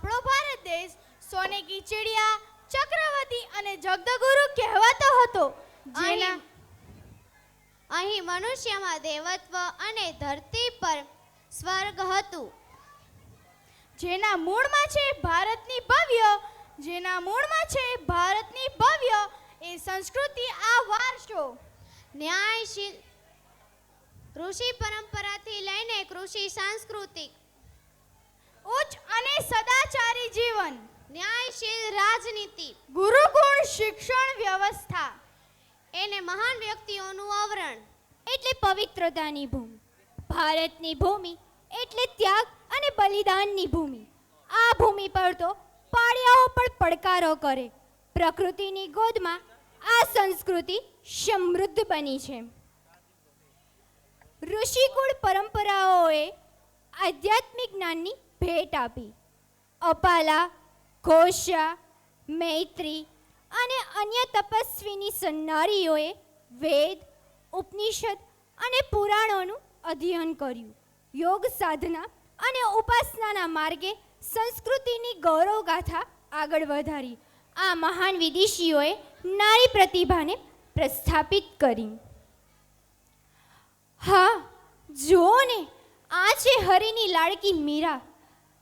આપણો ભારત દેશ સોને કી ચિડિયા ચક્રવર્તી અને જગદગુરુ કહેવાતો હતો. જેના અહીં મનુષ્યમાં દેવત્વ અને ધરતી પર સ્વર્ગ હતું. જેના મૂળમાં છે ભારતની ભવ્ય જેના મૂળમાં છે ભારતની ભવ્ય એ સંસ્કૃતિ આ વારસો. ન્યાયશીલ ઋષિ પરંપરાથી લઈને કૃષિ સાંસ્કૃતિક ઉચ્ચ અને સદાચારી જીવન. ન્યાયશીલ રાજનીતિ. ગુરુકુળ શિક્ષણ વ્યવસ્થા. એને મહાન વ્યક્તિઓનું આવરણ. એટલે પવિત્રતાની ભૂમિ. ભારતની ભૂમિ એટલે ત્યાગ અને બલિદાનની ભૂમિ. આ ભૂમિ પર તો પાળિયાઓ પણ પડકારો કરે. પ્રકૃતિની ગોદમાં આ સંસ્કૃતિ સમૃદ્ધ બની છે. ઋષિકુળ પરંપરાઓએ આધ્યાત્મિક જ્ઞાનની ભેટ આપી. અપાલા, ઘોષા, મૈત્રી અને અન્ય તપસ્વીની સન્નારીઓએ વેદ, ઉપનિષદ અને પુરાણોનું અધ્યયન કર્યું. યોગ સાધના અને ઉપાસનાના માર્ગે સંસ્કૃતિની ગૌરવગાથા આગળ વધારી. આ મહાન વિદેશીઓએ નારી પ્રતિભાને પ્રસ્થાપિત કરી. હા જુઓ ને આ છે હરિની લાડકી મીરા.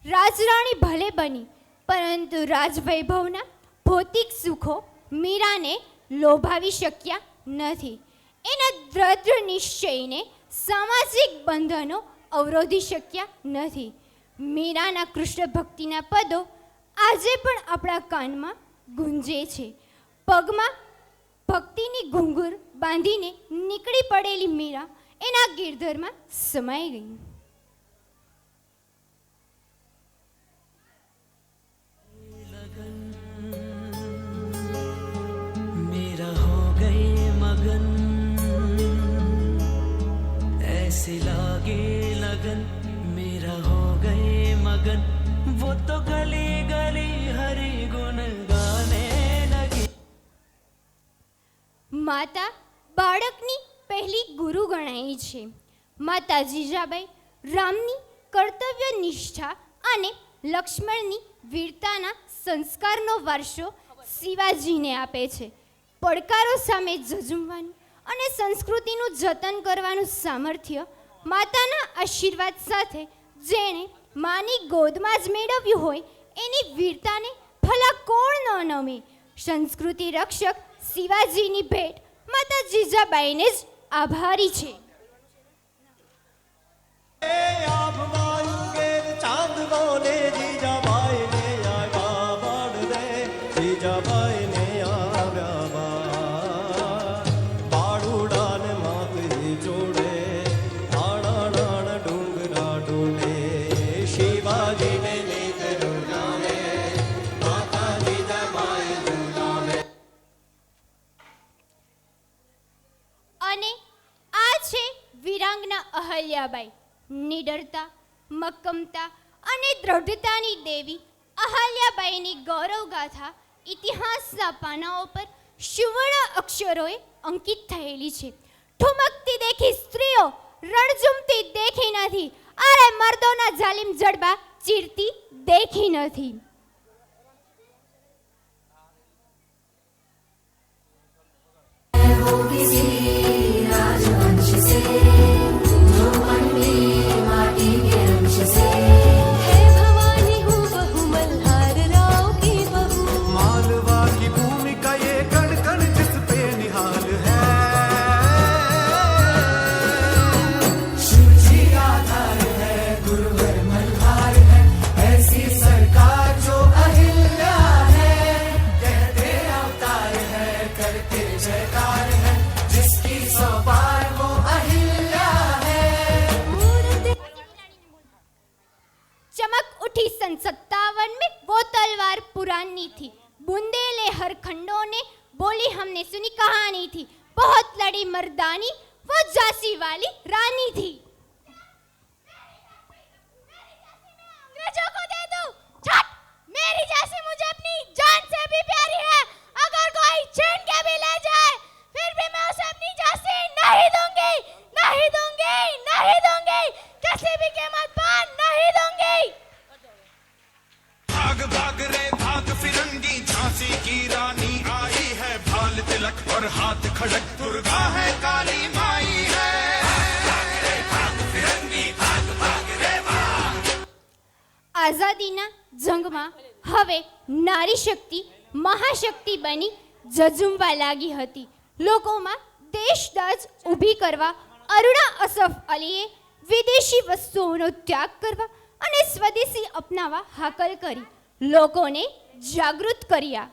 રાજરાણી ભલે બની, પરંતુ રાજવૈભવના ભૌતિક સુખો મીરાને લોભાવી શક્યા નથી. એના દ્રઢ નિશ્ચયને સામાજિક બંધનો અવરોધી શક્યા નથી. મીરાના કૃષ્ણ ભક્તિના પદો આજે પણ આપણા કાનમાં ગુંજે છે. પગમાં ભક્તિની ઘુંઘુર બાંધીને નીકળી પડેલી મીરા એના ગિરધરમાં સમાઈ ગઈ. માતા બાળકની પહેલી ગુરુ ગણાય છે. માતા જીજાબાઈ રામની કર્તવ્ય નિષ્ઠા અને લક્ષ્મણની વીરતાના સંસ્કારનો વારસો શિવાજીને આપે છે. પડકારો સામે ઝઝુમવાનું અને સંસ્કૃતિનું જતન કરવાનું સામર્થ્ય માતાના આશીર્વાદ સાથે જેણે માની ગોદમાં જ મેળવ્યું હોય, એની વીરતાને ભલા કોણ ન નમે? સંસ્કૃતિ રક્ષક શિવાજીની ભેટ માતા જીજાબાઈને જ આભારી છે. ચાંદ બોલે જીજાબાઈ કથા ઇતિહાસના પાનાઓ પર સુવર્ણ અક્ષરોએ અંકિત થયેલી છે. ઠુમકતી દેખી સ્ત્રીઓ, રણઝુમતી દેખી નથી. અરે મર્દોના જાલિમ જડબા ચીરતી દેખી નથી. હોગી पुरानी थी। बुंदेले हर खंडों ने बोली, हमने सुनी कहानी थी। बहुत लड़ी मर्दानी, वो झांसी वाली रानी थी। मेरी जैसी मुझे अपनी जान से भी प्यारी આઝાદીના જંગમાં હવે નારી શક્તિ મહાશક્તિ બની ઝઝુમવા લાગી હતી લોકોમાં દેશદાજ ઊભી કરવા અરુણા અસફ અલીએ વિદેશી વસ્તુઓનો ત્યાગ કરવા અને સ્વદેશી અપનાવવા હાકલ કરી લોકોને જાગૃત કર્યા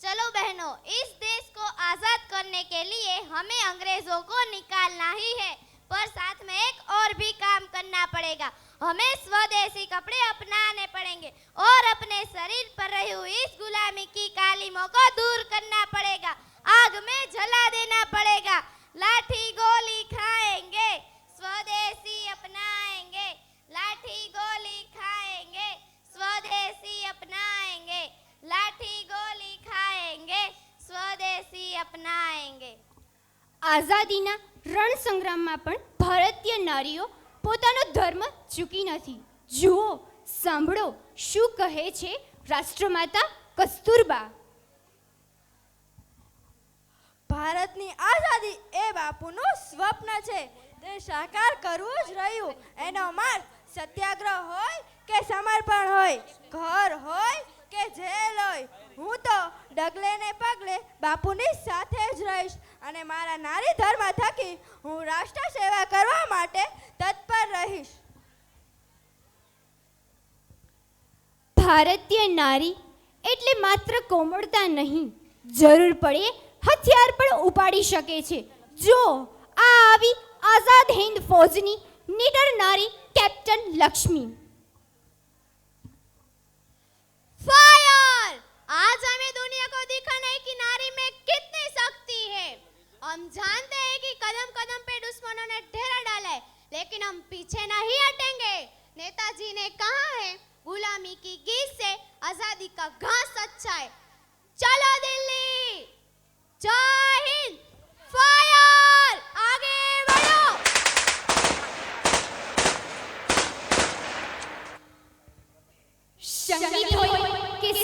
चलो बहनों इस देश को आजाद करने के लिए हमें अंग्रेजों को निकालना ही है पर साथ में एक और भी काम करना पड़ेगा हमें स्वदेशी कपड़े अपनाने पड़ेंगे और अपने शरीर पर रही हुई इस गुलामी की कालिमों को दूर करना पड़ेगा आग में जला देना पड़ेगा लाठी गोली खाएंगे स्वदेशी अपनाएंगे लाठी गोली खाएंगे स्वदेशी अपनाएंगे लाठी गोली खाएंगे स्वदेशी अपनाएंगे આઝાદીના રણ સંગ્રામમાં પણ ભારતીય નારીઓ પોતાનો ધર્મ ચૂકી નથી. જુઓ, સાંભળો, શું કહે છે રાષ્ટ્રમાતા કસ્તુરબા? ભારતની આઝાદી એ બાપુનું સ્વપ્ન છે. તે સાકાર કરવું જ રહ્યું. એનો માર્ગ સત્યાગ્રહ હોય કે સમર્પણ હોય, ઘર હોય કે જે લોય હું તો ડગલે ને પગલે બાપુની સાથે જ રહીશ અને મારા નારી ધર્મ થકી હું રાષ્ટ્ર સેવા કરવા માટે તત્પર રહીશ. ભારતીય નારી એટલે માત્ર કોમળતા નહીં, જરૂર પડે હથિયાર પણ ઉપાડી શકે છે. જો આ આવી આઝાદ હિન્દ ફોજની નીડર નારી કેપ્ટન લક્ષ્મી फायर! आज हमें दुनिया को दिखाना है कि नारी में कितनी शक्ति है। हम जानते हैं कि कदम कदम पे दुश्मनों ने ढेरा डाला है, लेकिन हम पीछे नहीं हटेंगे। नेताजी ने कहा है, गुलामी की गीत से आज़ादी का घास अच्छा है। चलो दिल्ली! जय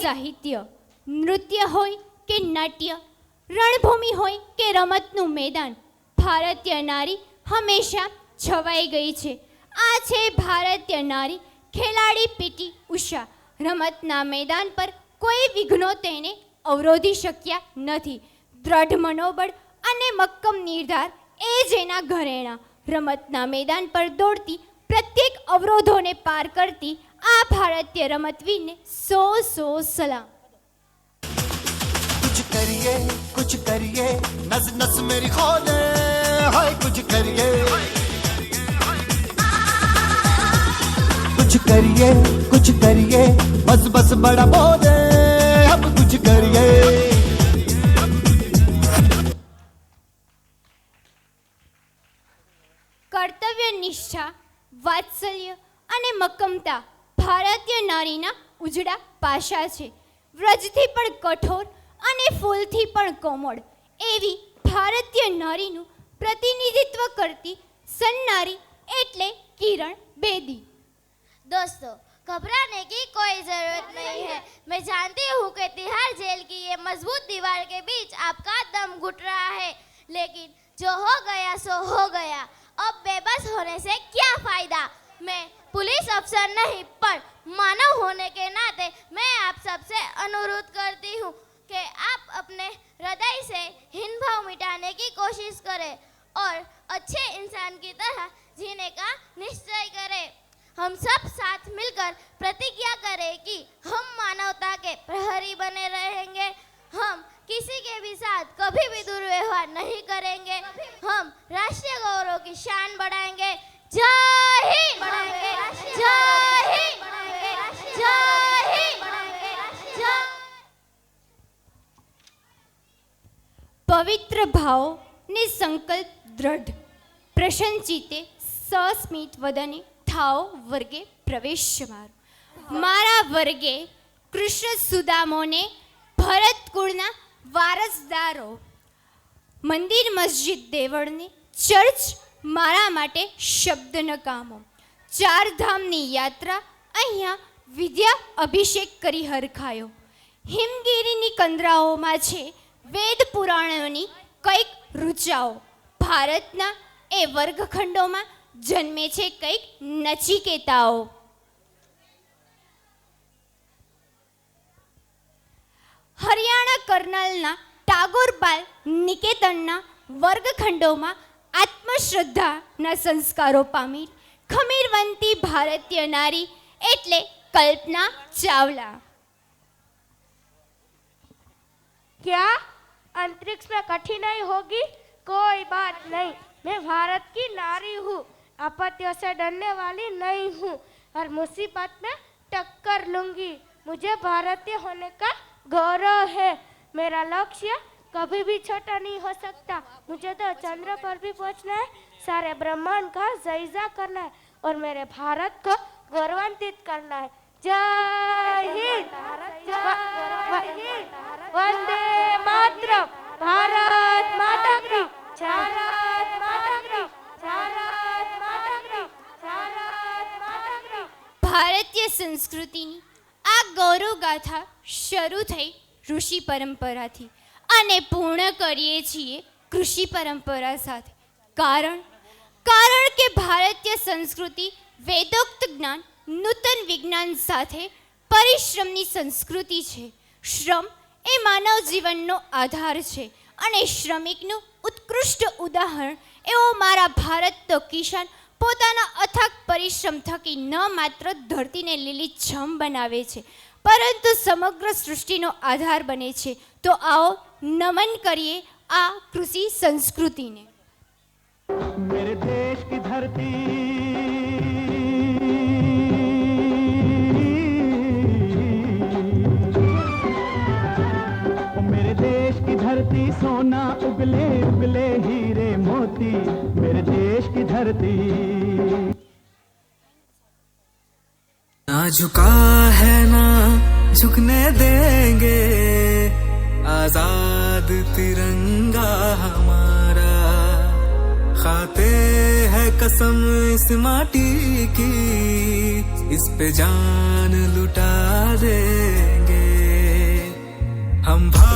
સાહિત્ય, નૃત્ય હોય કે નાટ્ય, રણભૂમિ હોય કે રમતનું મેદાન, ભારતીય નારી હંમેશા છવાઈ ગઈ છે. આ છે ભારતીય નારી ખેલાડી પીટી ઉષા. રમતના મેદાન પર કોઈ વિઘ્નો તેને અવરોધી શક્યા નથી. દ્રઢ મનોબળ અને મક્કમ નિર્ધાર એ જ એના ઘરેણા. રમતના મેદાન પર દોડતી પ્રત્યેક અવરોધોને પાર કરતી આ ભારતીય રમતવીરને સો સો સલામ कुछ करिए कुछ करिए नस नस मेरी खोले हाय कुछ करिए कुछ करिए कुछ करिए बस बस बड़ा बोले अब कुछ करिए કર્તવ્ય નિષ્ઠા વાત્સલ્ય અને મક્કમતા ભારતીય નારીના ઉજળા પાસા છે વ્રજથી પણ કઠોર અને ફૂલથી પણ કોમળ એવી ભારતીય નારીનું પ્રતિનિધિત્વ કરતી સન્નારી એટલે કિરણ બેદી दोस्तों घबराने की कोई जरूरत नहीं है मैं जानती हूँ कि तिहाड़ जेल की ये मजबूत दीवार के बीच आपका दम घुट रहा है लेकिन जो हो गया सो हो गया अब बेबस होने से क्या फायदा मैं पुलिस अफसर नहीं, पर मानव होने के नाते मैं आप सबसे अनुरोध करती हूँ कि आप अपने हृदय से हिंद भाव मिटाने की कोशिश करें और अच्छे इंसान की तरह जीने का निश्चय करें। हम सब साथ मिलकर प्रतिज्ञा करें कि हम मानवता के प्रहरी बने रहेंगे। हम किसी के भी साथ कभी भी दुर्व्यवहार नहीं करेंगे। हम राष्ट्रीय गौरव की शान बढ़ाएँगे। जय ભાવો ને સંકલ્પ દ્રઢ. પ્રસન્ન સસ્મિત વદને થાઓ વર્ગે પ્રવેશ મારો મારા વર્ગે કૃષ્ણ સુદામોને ભરત કુળના વારસદારો. મંદિર મસ્જિદ દેવળને ચર્ચ મારા માટે શબ્દ ન કામો ચાર ધામની યાત્રા અહીંયા વિદ્યા અભિષેક કરી હરખાયો. હિમગીરીની કંદરાઓમાં છે વેદ પુરાણોની ઋચાઓ ભારતના એ વર્ગખંડોમાં જન્મે છે કંઈક નચિકેતાઓ. હરિયાણા કર્નલના ટાગોરપાલ નિકેતનના વર્ગખંડોમાં આત્મશ્રદ્ધાના સંસ્કારો પામી ખમીરવંતી ભારતીય નારી એટલે કલ્પના ચાવલા. ક્યાં? अंतरिक्ष में कठिनाई होगी, कोई बात नहीं। मैं भारत की नारी हूँ आपत्तियों से डरने वाली नहीं हूँ, और मुसीबत में टक्कर लूँगी। मुझे भारतीय होने का गौरव है। मेरा लक्ष्य कभी भी छोटा नहीं हो सकता। मुझे तो चंद्र पर भी पहुँचना है, सारे ब्रह्मांड का जायजा करना है, और मेरे भारत को गौरवान्वित करना है। जय हिंद! भारत जय हिंद! વંદે માતરમ. ભારત માતા કી ભારત માતા કી ભારત માતા કી ભારત માતા કી ભારતીય સંસ્કૃતિની આ ગૌરવ ગાથા શરૂ થઈ ઋષિ પરંપરાથી અને પૂર્ણ કરીએ છીએ કૃષિ પરંપરા સાથે. કારણ કારણ કે ભારતીય સંસ્કૃતિ વેદોક્ત જ્ઞાન, નૂતન વિજ્ઞાન સાથે પરિશ્રમની સંસ્કૃતિ છે. શ્રમ એ માનવ જીવનનો આધાર છે અને શ્રમિકનું ઉત્કૃષ્ટ ઉદાહરણ એવો મારા ભારત તો કિસાન પોતાના અથાગ પરિશ્રમ થકી ન માત્ર ધરતીને લીલી છમ બનાવે છે, પરંતુ સમગ્ર સૃષ્ટિનો આધાર બને છે. તો આવો નમન કરીએ આ કૃષિ સંસ્કૃતિને. મેરે દેશ કી ધરતી सोना उगले उगले हीरे मोती, मेरे देश की धरती। ना झुका है ना झुकने देंगे, आज़ाद तिरंगा हमारा। खाते है कसम इस माटी की, इस पे जान लुटा देंगे। हम भारत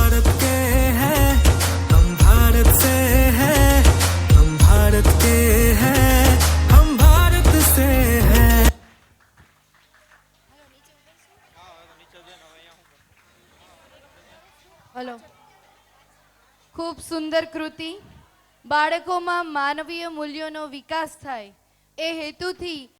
સુંદર કૃતિ બાળકોમાં માનવીય મૂલ્યોનો વિકાસ થાય એ હેતુથી